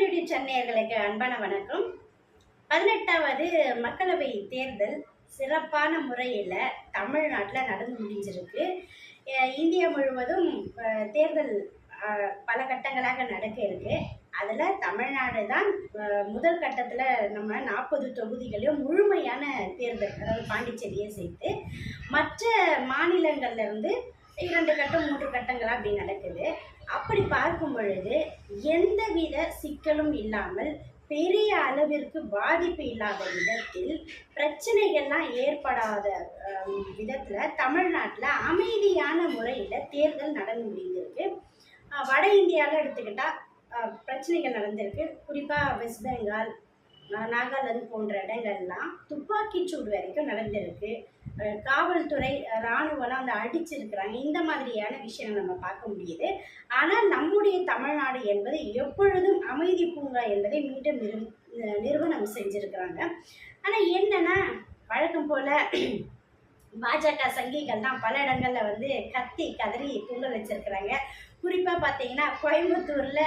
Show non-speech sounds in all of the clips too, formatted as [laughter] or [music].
Unity சென்னையர்களுக்கு அன்பான வணக்கம். பதினெட்டாவது மக்களவை தேர்தல் சிறப்பான முறையில் தமிழ்நாட்டில் நடந்து முடிஞ்சிருக்கு. இந்தியா முழுவதும் தேர்தல் பல கட்டங்களாக நடக்க இருக்கு. அதில் தமிழ்நாடு தான் முதல் கட்டத்தில் நம்ம நாற்பது தொகுதிகளையும் முழுமையான தேர்தல் அதாவது பாண்டிச்சேரியை சேர்த்து மற்ற மாநிலங்கள்லேருந்து இரண்டு கட்டம் மூன்று கட்டங்களாக அப்படி நடக்குது. அப்படி பார்க்கும் பொழுது எந்தவித சிக்கலும் இல்லாமல் பெரிய அளவிற்கு பாதிப்பு இல்லாத விதத்தில் பிரச்சனைகள்லாம் ஏற்படாத விதத்தில் தமிழ்நாட்டில் அமைதியான முறையில் தேர்தல் நடந்து முடிந்திருக்கு. வட இந்தியாவில் எடுத்துக்கிட்டா பிரச்சனைகள் நடந்திருக்கு. குறிப்பாக வெஸ்ட் பெங்கால் நாகாலாந்து போன்ற இடங்கள்லாம் துப்பாக்கிச்சூடு வரைக்கும் நடந்திருக்கு. காவல்துறை அஹ், ராணுவம்லாம் வந்து அடிச்சிருக்கிறாங்க. இந்த மாதிரியான விஷயங்கள் நம்ம பார்க்க முடியுது. ஆனால் நம்முடைய தமிழ்நாடு என்பது எப்பொழுதும் அமைதி பூங்கா என்பதை மீண்டும் நிறு நிறுவனம் செஞ்சுருக்கிறாங்க. ஆனால் என்னென்னா வழக்கம் போல் [clears throat] பாஜக சங்கிகள் தான் பல இடங்களில் வந்து கத்தி கதறி தூங்க வச்சிருக்கிறாங்க. குறிப்பாக பார்த்தீங்கன்னா கோயம்புத்தூரில்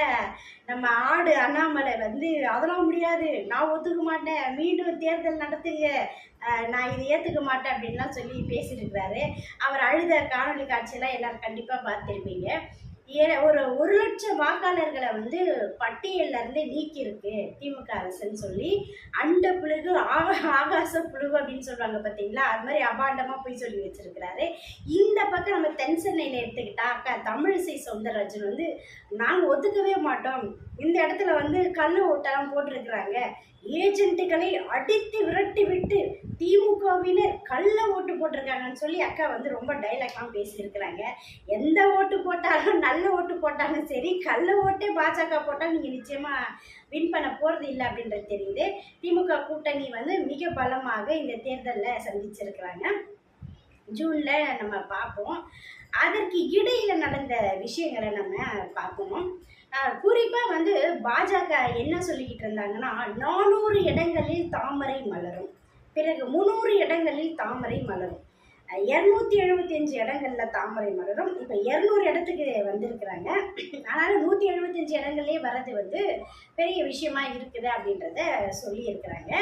நம்ம ஆடு அண்ணாமலை வந்து அதெல்லாம் முடியாது. நான் ஒத்துக்க மாட்டேன். மீண்டும் தேர்தல் நடத்துங்க. நான் இதை ஏற்றுக்க மாட்டேன் அப்படின்லாம் சொல்லி பேசியிருக்கிறாரு. அவர் அழுத காணொலி காட்சியெல்லாம் எல்லோரும் கண்டிப்பாக பார்த்துருப்பீங்க. ஒரு ஒரு லட்சம் வாக்காளர்களை வந்து பட்டியல்லேருந்து நீக்கியிருக்கு திமுக அரசுன்னு சொல்லி. அண்ட புழுகு ஆக ஆகாச புழுகு அப்படின்னு சொல்லுவாங்க பார்த்தீங்களா? அது மாதிரி அபாண்டமாக போய் சொல்லி வச்சிருக்கிறாரு. இந்த பக்கம் நம்ம தென் சென்னையில் எடுத்துக்கிட்டா அக்கா தமிழிசை சவுந்தரராஜன் வந்து நாங்கள் ஒத்துக்கவே மாட்டோம். இந்த இடத்துல வந்து கல் ஓட்டெல்லாம் போட்டிருக்கிறாங்க. ஏஜென்ட்டுகளை அடித்து விரட்டி விட்டு திமுகவினர் கள்ள ஓட்டு போட்டிருக்காங்கன்னு சொல்லி அக்கா வந்து ரொம்ப டைலாக்லாம் பேசியிருக்கிறாங்க. எந்த ஓட்டு போட்டாலும் நல்ல ஓட்டு போட்டாலும் சரி கள்ள ஓட்டே பாஜக போட்டால் நீங்கள் நிச்சயமாக வின் பண்ண போகிறது இல்லை அப்படின்றது தெரியுது. திமுக கூட்டணி வந்து மிக பலமாக இந்த தேர்தலில் சந்திச்சிருக்கிறாங்க. ஜூனில் நம்ம பார்ப்போம். அதற்கு இடையில நடந்த விஷயங்களை நம்ம பார்க்கணும். குறிப்பாக வந்து பாஜக என்ன சொல்லிக்கிட்டு இருந்தாங்கன்னா நானூறு இடங்களில் தாமரை மலரும். பிறகு முந்நூறு இடங்களில் தாமரை மலரும். இரநூத்தி எழுபத்தஞ்சு இடங்கள்ல தாமரை மலரும் இப்போ இரநூறு இடத்துக்கு வந்திருக்கிறாங்க. ஆனாலும் நூற்றி எழுபத்தஞ்சு இடங்கள்லேயே வர்றது வந்து பெரிய விஷயமா இருக்குது அப்படின்றத சொல்லியிருக்கிறாங்க.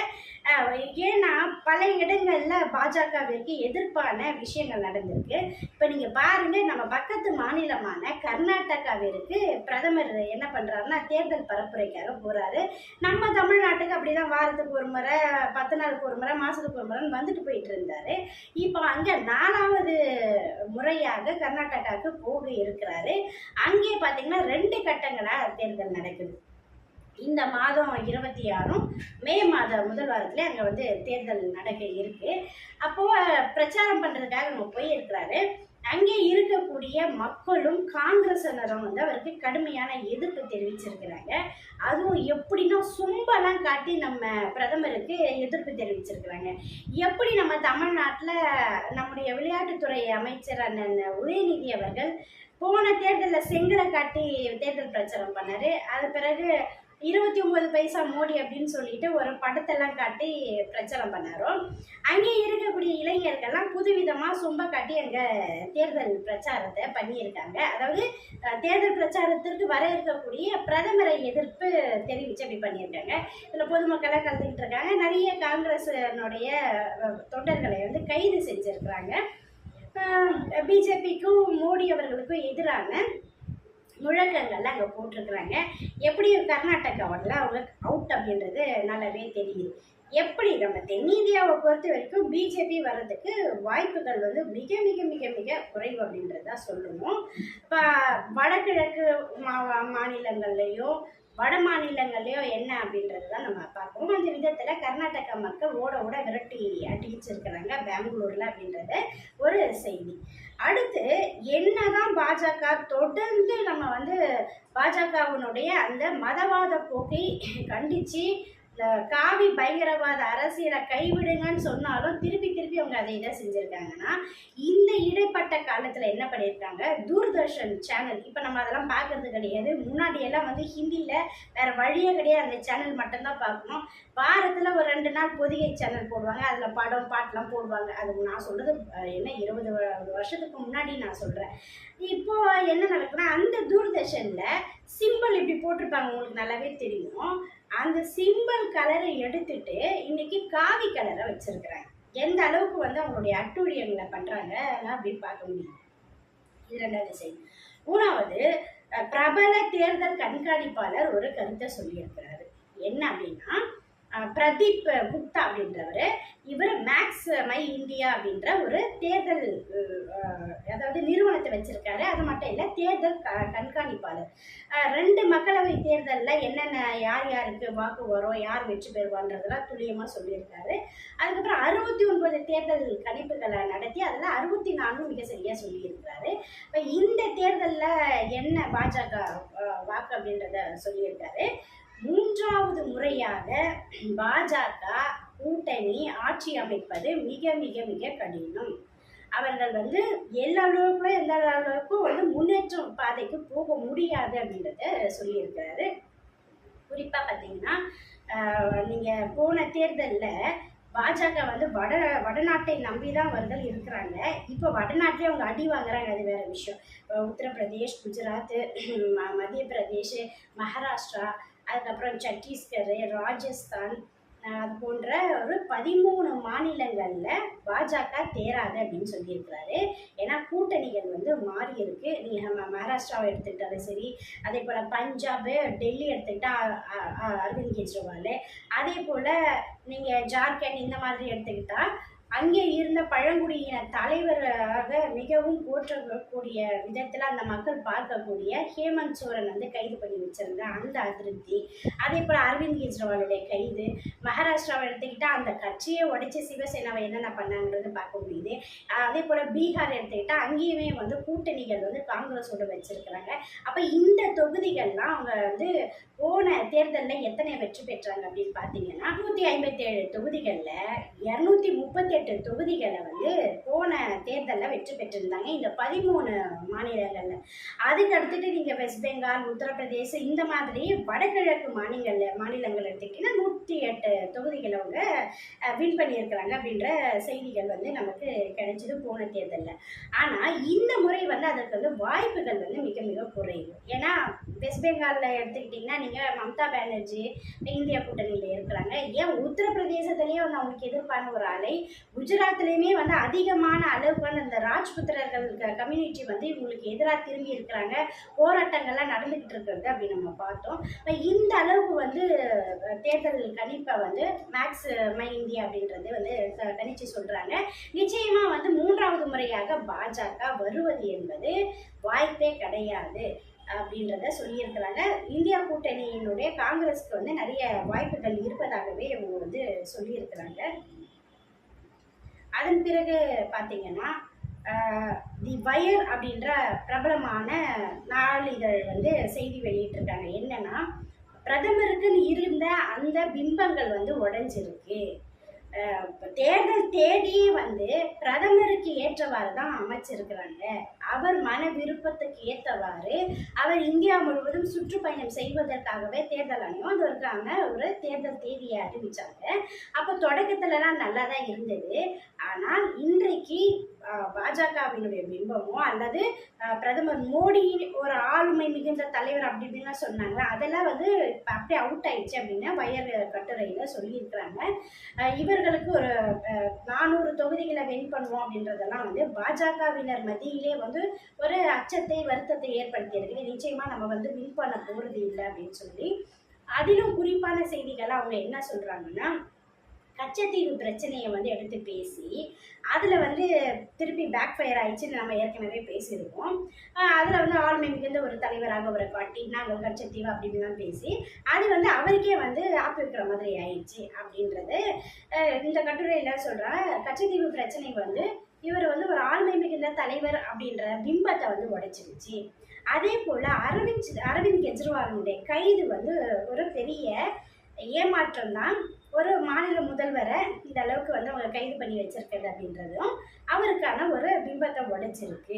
ஏன்னா பல இடங்களில் பாஜகவிற்கு எதிர்ப்பான விஷயங்கள் நடந்திருக்கு. இப்போ நீங்கள் பாருங்கள் நம்ம பக்கத்து மாநிலமான கர்நாடகாவிற்கு பிரதமர் என்ன பண்ணுறாருன்னா தேர்தல் பரப்புரைக்காக போகிறாரு நம்ம தமிழ்நாட்டுக்கு அப்படி தான் வாரத்துக்கு ஒரு முறை பத்து நாளுக்கு ஒரு முறை மாதத்துக்கு ஒரு முறைன்னு வந்துட்டு போயிட்டு இருந்தாரு. இப்போ அங்கே நாலாவது முறையாக கர்நாடகாவுக்கு போக இருக்கிறாரு. அங்கே பார்த்தீங்கன்னா ரெண்டு கட்டங்களாக தேர்தல் நடக்குது. இந்த மாதம் இருபத்தி ஆறும் மே மாத முதல் வாரத்துல அங்கே வந்து தேர்தல் நடக்க இருக்கு. அப்போ பிரச்சாரம் பண்ணுறதுக்காக நம்ம போயிருக்கிறாரு. அங்கே இருக்கக்கூடிய மக்களும் காங்கிரஸினரும் வந்து அவருக்கு கடுமையான எதிர்ப்பு தெரிவிச்சிருக்கிறாங்க. அதுவும் எப்படின்னா சொம்பெல்லாம் காட்டி நம்ம பிரதமருக்கு எதிர்ப்பு தெரிவிச்சிருக்கிறாங்க. எப்படி நம்ம தமிழ்நாட்டில் நம்முடைய விளையாட்டுத்துறை அமைச்சர் அண்ணன் உதயநிதி அவர்கள் போன தேர்தலில் செங்கலை காட்டி தேர்தல் பிரச்சாரம் பண்ணார். அது பிறகு இருபத்தி ஒன்பது பைசா மோடி அப்படின்னு சொல்லிட்டு ஒரு படத்தெல்லாம் காட்டி பிரச்சாரம் பண்ணாரோ. அங்கே இருக்கக்கூடிய இளைஞர்கள்லாம் புதுவிதமாக சொம்ப காட்டி அங்கே தேர்தல் பிரச்சாரத்தை பண்ணியிருக்காங்க. அதாவது தேர்தல் பிரச்சாரத்திற்கு வர இருக்கக்கூடிய பிரதமரை எதிர்ப்பு தெரிவித்து அப்படி பண்ணியிருக்காங்க. இதில் பொதுமக்களாக கலந்துக்கிட்டு இருக்காங்க. நிறைய காங்கிரஸினுடைய தொண்டர்களை வந்து கைது செஞ்சுருக்கிறாங்க. பிஜேபிக்கும் மோடி அவர்களுக்கும் எதிரான முழக்கங்கள்லாம் அங்கே போட்டிருக்கிறாங்க. எப்படி கர்நாடகாவில் அவங்க அவுட் அப்படின்றது நல்லாவே தெரியுது. எப்படி நம்ம தென்னிந்தியாவை பொறுத்த வரைக்கும் பிஜேபி வர்றதுக்கு வாய்ப்புகள் வந்து மிக மிக மிக மிக குறைவு அப்படின்றத சொல்லணும். இப்போ வடகிழக்கு மா மாநிலங்கள்லையும் வட மாநிலங்கள்லையோ என்ன அப்படின்றதெல்லாம் நம்ம பார்ப்போம் அந்த விதத்தில் கர்நாடகா மக்கள் ஓட ஓட விரட்டி அடிச்சிருக்கிறாங்க பெங்களூரில் அப்படின்றது ஒரு செய்தி. அடுத்து என்னதான் பாஜக தொடர்ந்து நம்ம வந்து பாஜகவினுடைய அந்த மதவாத போக்கை கண்டித்து காவி பயங்கரவாத அரசியலை கைவிடுங்கன்னு சொன்னாலும் திருப்பி திருப்பி அவங்க அதை இதை செஞ்சுருக்காங்கன்னா இந்த இடைப்பட்ட காலத்தில் என்ன பண்ணியிருக்காங்க? தூர்தர்ஷன் சேனல் இப்போ நம்ம அதெல்லாம் பார்க்கறது கிடையாது. முன்னாடி எல்லாம் வந்து ஹிந்தியில் வேறு வழியே கிடையாது. அந்த சேனல் மட்டும்தான் பார்க்கணும். வாரத்தில் ஒரு ரெண்டு நாள் பொதிகை சேனல் போடுவாங்க. அதில் படம் பாட்டெலாம் போடுவாங்க. அது நான் சொல்கிறது என்ன இருபது வருஷத்துக்கு முன்னாடி நான் சொல்கிறேன் இப்போ என்ன நடக்குன்னா அந்த தூர்தர்ஷனில் சிம்பிள் இப்படி போட்டிருப்பாங்க. உங்களுக்கு நல்லாவே தெரியும். அந்த சிம்பிள் கலரை எடுத்துட்டு இன்னைக்கு காவி கலரை வச்சிருக்கிறாங்க எந்த அளவுக்கு வந்து அவங்களுடைய அட்டூழியங்களை பண்ணுறாங்க அப்படின்னு பார்க்க முடியும். இது ரெண்டாவது செய்தி மூணாவது பிரபல தேர்தல் கண்காணிப்பாளர் ஒரு கருத்தை சொல்லியிருக்கிறாரு. என்ன அப்படின்னா பிரதீப் குப்தா அப்படின்றவர். இவர் மேக்ஸ் மை இந்தியா அப்படின்ற ஒரு தேர்தல் அதாவது நிறுவனத்தை வச்சுருக்காரு. அது மட்டும் இல்லை தேர்தல் க கண்காணிப்பாளர். ரெண்டு மக்களவை தேர்தலில் என்னென்ன யார் யாருக்கு வாக்கு வரும் யார் வெற்றி பெறுவான்றதெல்லாம் துல்லியமாக சொல்லியிருக்காரு. அதுக்கப்புறம் அறுபத்தி ஒன்பது தேர்தல் கணிப்புகளை நடத்தி அதில் அறுபத்தி நான்கும் மிக சரியாக சொல்லியிருக்காரு இப்போ இந்த தேர்தலில் என்ன பாஜக வாக்கு அப்படின்றத சொல்லியிருக்காரு. மூன்றாவது முறையாக பாஜக கூட்டணி ஆட்சி அமைப்பது மிக மிக மிக கடினம். அவர்கள் வந்து எல்லா அளவுக்கும் எந்த அளவுக்கும் வந்து முன்னேற்றம் பாதைக்கு போக முடியாது அப்படின்றத சொல்லியிருக்காரு குறிப்பாக பார்த்தீங்கன்னா நீங்கள் போன தேர்தலில் பாஜக வந்து வட வடநாட்டை நம்பி தான் அவர்கள் இருக்கிறாங்க. இப்போ வடநாட்டிலே அவங்க அடி வாங்குறாங்க அது வேற விஷயம். உத்தரப்பிரதேஷ் குஜராத் மத்திய பிரதேஷ் மகாராஷ்டிரா அதுக்கப்புறம் சத்தீஸ்கர் ராஜஸ்தான் அது போன்ற ஒரு பதிமூணு மாநிலங்களில் பாஜக தேராது அப்படின்னு சொல்லியிருக்கிறாரு. ஏன்னா கூட்டணிகள் வந்து மாறி இருக்கு. நீங்கள் மகாராஷ்டிராவை எடுத்துக்கிட்டாலும் சரி அதே போல் பஞ்சாபு டெல்லி எடுத்துக்கிட்டா அரவிந்த் கெஜ்ரிவால். அதே போல் நீங்கள் ஜார்க்கண்ட் இந்த மாதிரி எடுத்துக்கிட்டால் அங்கே இருந்த பழங்குடியின தலைவராக மிகவும் போற்றக்கூடிய விதத்தில் அந்த மக்கள் பார்க்கக்கூடிய ஹேமந்த் சோரன் வந்து கைது பண்ணி வச்சிருந்த அந்த அதிருப்தி. அதே போல் அரவிந்த் கெஜ்ரிவாலுடைய கைது மகாராஷ்டிராவை எடுத்துக்கிட்டால் அந்த கட்சியை உடைச்சி சிவசேனாவை என்னென்ன பண்ணாங்கிறது பார்க்க முடியுது. அதே போல் பீகார் எடுத்துக்கிட்டால் அங்கேயுமே வந்து கூட்டணிகள் வந்து காங்கிரஸோட வச்சுருக்கிறாங்க. அப்போ இந்த தொகுதிகள்லாம் அவங்க வந்து போன தேர்தலில் எத்தனை வெற்றி பெற்றாங்க அப்படின்னு பார்த்தீங்கன்னா நூற்றி ஐம்பத்தேழு தொகுதிகளில் இரநூத்தி முப்பத்தி எட்டு தொகுதிகளை வந்து போன தேர்தலில் வெற்றி பெற்றிருந்தாங்க. இந்த பதிமூணு மாநிலங்களில். அதுக்கு அடுத்துட்டு நீங்கள் வெஸ்ட் பெங்கால் உத்தரப்பிரதேசம் இந்த மாதிரி வடகிழக்கு மாநிலங்களில் மாநிலங்கள் எடுத்துக்கிட்டிங்கன்னா நூற்றி எட்டு தொகுதிகளை அவங்க வின் பண்ணியிருக்கிறாங்க அப்படின்ற செய்திகள் வந்து நமக்கு கிடைச்சது போன தேர்தலில். ஆனால் இந்த முறை வந்து அதற்கு வந்து வாய்ப்புகள் வந்து மிக மிக குறைவு. ஏன்னா வெஸ்ட் பெங்காலில் எடுத்துக்கிட்டிங்கன்னா நீங்கள் மம்தா பானர்ஜி இந்திய கூட்டணியில் இருக்கிறாங்க. ஏன் உத்தரப்பிரதேசத்துலேயே வந்து அவங்களுக்கு எதிர்ப்பான ஒரு அலை குஜராத்லேயுமே வந்து அதிகமான அளவுக்கு வந்து அந்த ராஜ்புத்திரர்கள் கம்யூனிட்டி வந்து இவங்களுக்கு எதிராக திரும்பி இருக்கிறாங்க. போராட்டங்கள்லாம் நடந்துக்கிட்டு இருக்கிறது அப்படின்னு நம்ம பார்த்தோம். இப்போ இந்த அளவுக்கு வந்து தேர்தல் கணிப்பை வந்து மேக்ஸ் மை இந்தியா அப்படின்றது வந்து க- கணிச்சு சொல்கிறாங்க நிச்சயமாக வந்து மூன்றாவது முறையாக பாஜக வருவது என்பது வாய்ப்பே கிடையாது அப்படின்றத சொல்லியிருக்கிறாங்க. இந்தியா கூட்டணியினுடைய காங்கிரஸ்க்கு வந்து நிறைய வாய்ப்புகள் இருப்பதாகவே இவங்க வந்து சொல்லியிருக்கிறாங்க. அதன் பிறகு பார்த்தீங்கன்னா தி வயர் அப்படின்ற பிரபலமான நாளிதழ் வந்து செய்தி வெளியிட்டிருக்காங்க. என்னன்னா பிரதமருக்குன்னு இருந்த அந்த பிம்பங்கள் வந்து உடஞ்சிருக்கு. தேர்தல் தேதியே வந்து பிரதமருக்கு ஏற்றவாறு தான் அமைச்சிருக்கிறாங்க. அவர் மன விருப்பத்துக்கு ஏற்றவாறு அவர் இந்தியா முழுவதும் சுற்றுப்பயணம் செய்வதற்காகவே தேர்தல் ஆணையம் அதற்கான ஒரு தேர்தல் தேதியை அறிவிச்சாங்க. அப்போ தொடக்கத்துலலாம் நல்லா தான் இருந்தது. ஆனால் இன்றைக்கு பாஜகவினுடைய பிம்பமோ அல்லது பிரதமர் மோடி ஒரு ஆளுமை மிகுந்த தலைவர் அப்படி இப்படின்லாம் சொன்னாங்க. அதெல்லாம் வந்து இப்போ அப்படியே அவுட் ஆயிடுச்சு அப்படின்னு வயர் கட்டுரையில் சொல்லியிருக்கிறாங்க. இவர்களுக்கு ஒரு நானூறு தொகுதிகளை வின் பண்ணுவோம் அப்படின்றதெல்லாம் வந்து பாஜகவினர் மத்தியிலே வந்து ஒரு அச்சத்தை வருத்தத்தை ஏற்படுத்தியிருக்கு. நிச்சயமாக நம்ம வந்து வின் பண்ண போகிறது இல்லை அப்படின்னு சொல்லி. அதிலும் குறிப்பான செய்திகளை அவங்க என்ன சொல்கிறாங்கன்னா கச்சத்தீவு பிரச்சனையை வந்து எடுத்து பேசி அதில் வந்து திருப்பி பேக் ஃபயர் ஆயிடுச்சுன்னு நம்ம ஏற்கனவே பேசியிருக்கோம். அதில் வந்து ஆளுமை மிகுந்த ஒரு தலைவராக அவரை காட்டி நாங்கள் கச்சத்தீவு அப்படின்லாம் பேசி அது வந்து அவருக்கே வந்து ஆப்பிருக்கிற மாதிரி ஆயிடுச்சு அப்படின்றது. இந்த கட்டுரையில் சொல்கிற கச்சத்தீவு பிரச்சனை வந்து இவர் வந்து ஒரு ஆளுமை மிகுந்த தலைவர் அப்படின்ற பிம்பத்தை வந்து உடைச்சிருச்சு. அதே போல் அரவிந்த் அரவிந்த் கெஜ்ரிவாலுடைய கைது வந்து ஒரு பெரிய ஏமாற்றம் தான் ஒரு மாநில முதல்வரை இந்த அளவுக்கு வந்து அவங்க கைது பண்ணி வச்சிருக்கிறது அப்படின்றதும் அவருக்கான ஒரு பிம்பத்தை உடைச்சிருக்கு.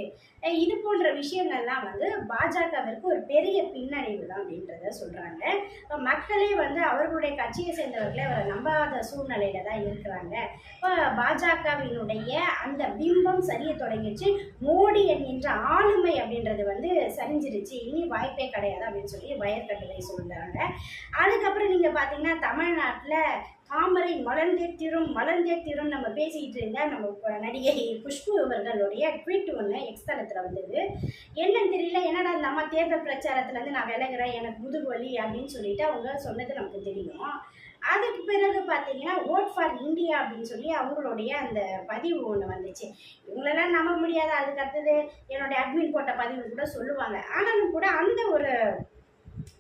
இது போன்ற விஷயங்கள்லாம் வந்து பாஜகவிற்கு ஒரு பெரிய பின்னடைவு தான் அப்படின்றத சொல்கிறாங்க இப்போ மக்களே வந்து அவர்களுடைய கட்சியை சேர்ந்தவர்களே அவரை நம்பாத சூழ்நிலையில தான் இருக்கிறாங்க. இப்போ பாஜகவினுடைய அந்த பிம்பம் சரிய தொடங்கிடுச்சு. மோடி என்கின்ற ஆளுமை அப்படின்றது வந்து சரிஞ்சிருச்சு. இனி வாய்ப்பே கிடையாது அப்படின்னு சொல்லி வயற்கட்டுரை சொல்கிறாங்க அதுக்கப்புறம் நீங்கள் பார்த்தீங்கன்னா தமிழ்நாட்டில் தாமரை மலர்ந்தே தீரும் மலர்ந்தே தீரும் நம்ம பேசிக்கிட்டு இருந்தால் நம்ம நடிகை குஷ்பு அவர்களுடைய ட்வீட் ஒன்று எக்ஸ்தலத்தில் வந்தது. என்னன்னு தெரியல என்னடா இந்த அம்மா தேர்தல் பிரச்சாரத்துலேருந்து நான் விலகுறேன் எனக்கு முதுகு வலி அப்படின்னு சொல்லிட்டு அவங்க சொன்னது நமக்கு தெரியும். அதுக்கு பிறகு பார்த்தீங்கன்னா ஓட் ஃபார் இந்தியா அப்படின்னு சொல்லி அவங்களுடைய அந்த பதிவு ஒன்று வந்துச்சு. இவங்களெல்லாம் நம்ப முடியாது? அதுக்கு அடுத்தது என்னுடைய அட்மின் போட்ட பதிவு கூட சொல்லுவாங்க. ஆனாலும் கூட அந்த ஒரு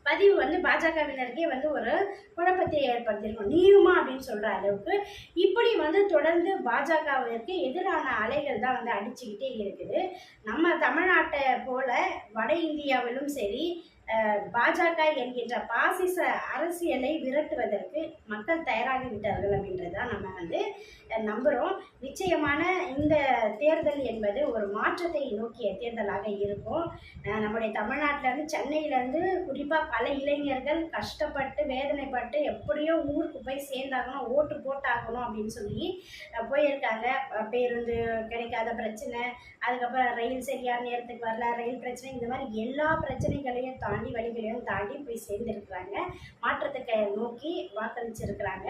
பதிவு வந்து பாஜகவினருக்கே வந்து ஒரு குழப்பத்தை ஏற்படுத்தியிருக்கும் நீயுமா அப்படின்னு சொல்கிற அளவுக்கு இப்படி வந்து தொடர்ந்து பாஜகவிற்கு எதிரான அலைகள் தான் வந்து அடிச்சுக்கிட்டே இருக்குது. நம்ம தமிழ்நாட்டை போல வட இந்தியாவிலும் சரி பாஜக என்கின்ற பாசிச அரசியலை விரட்டுவதற்கு மக்கள் தயாராகி விட்டார்கள் அப்படின்றது தான் நம்ம வந்து நம்புகிறோம் நிச்சயமான இந்த தேர்தல் என்பது ஒரு மாற்றத்தை நோக்கிய தேர்தலாக இருக்கும். நம்முடைய தமிழ்நாட்டிலேருந்து சென்னையிலேருந்து குறிப்பாக பல இளைஞர்கள் கஷ்டப்பட்டு வேதனைப்பட்டு எப்படியோ ஊருக்கு போய் சேர்ந்தாகணும் ஓட்டு போட்டாகணும் அப்படின்னு சொல்லி போயிருக்காங்க. பேருந்து கிடைக்காத பிரச்சனை அதுக்கப்புறம் ரயில் சரியான நேரத்துக்கு வரல ரயில் பிரச்சனை இந்த மாதிரி எல்லா பிரச்சனைகளையும் தாண்டி வழிகளையும் தாண்டி போய் சேர்ந்திருக்கிறாங்க. மாற்றத்தை நோக்கி வாக்களிச்சிருக்கிறாங்க.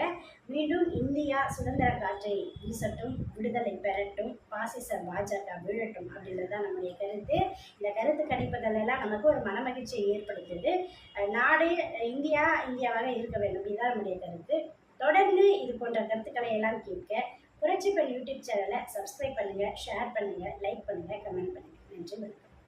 மீண்டும் இந்தியா சுதந்திர காற்றை வீசட்டும் விடுதலை பெறட்டும் பாசிச பாஜக வீழட்டும் அப்படின்றது தான் நம்முடைய கருத்து. இந்த கருத்து கணிப்புகள் எல்லாம் நமக்கு ஒரு மனமகிழ்ச்சியை ஏற்படுத்துது. நாடே நாடு இந்தியா இந்தியாவாக இருக்க வேண்டும். இதுதான் நம்முடைய கருத்து. தொடர்ந்து இது போன்ற கருத்துக்களை எல்லாம் கேட்க புரட்சி பெண் யூடியூப் சேனலை சப்ஸ்கிரைப் பண்ணுங்கள் ஷேர் பண்ணுங்கள் லைக் பண்ணுங்கள் கமெண்ட் பண்ணுங்கள் நன்றி வணக்கம்.